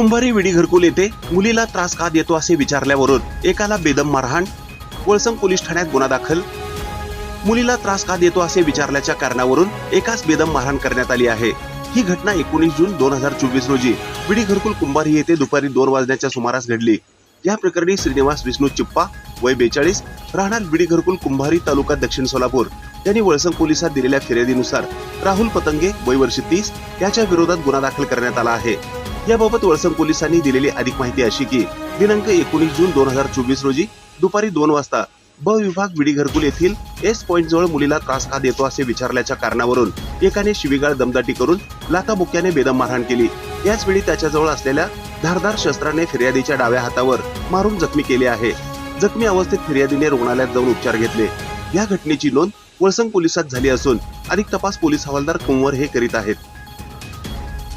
कुंभारी विडी घरकुल येथे मुलीला त्रास का देतो असे विचारल्यावरून एकाला बेदम मारहाण वळसंग पोलीस ठाण्यात गुन्हा दाखल. मुलीला त्रास का देतो असे विचारल्याच्या कारणावरून एकाच बेदम मारहाण करण्यात आली आहे. ही घटना एकोणीस जून दोन हजार चोवीस रोजी विडी घरकुल कुंभारी येथे दुपारी दोन वाजण्याच्या सुमारास घडली. या प्रकरणी श्रीनिवास विष्णू चिप्पा वय बेचाळीस राहणार विडी घरकुल कुंभारी तालुका दक्षिण सोलापूर. यांनी वळसंग पोलिसात दिलेल्या फिर्यादीनुसार राहुल पतंगे वय वर्ष तीस याच्या विरोधात गुन्हा दाखल करण्यात आला आहे. याबाबत वळसंग पोलिसांनी दिलेली अधिक माहिती अशी की दिनांक एकोणीस जून दोन हजार चोवीस रोजी दुपारी दोन वाजता ब विभाग विडी घरकुल येथील एस पॉइंट जवळ मुलीला त्रास का देतो असे विचारल्याच्या कारणावरून एकाने शिवीगाळ दमदाटी करून लाथाबुक्याने बेदम मारहाण केली. याच वेळी त्याच्याजवळ असलेल्या धारदार शस्त्राने फिर्यादीच्या डाव्या हातावर मारून जखमी केले आहे. जखमी अवस्थेत फिर्यादीने रुग्णालयात जाऊन उपचार घेतले. या घटनेची नोंद वळसंग पोलिसात झाली असून अधिक तपास पोलीस हवालदार कुंवर हे करीत आहेत.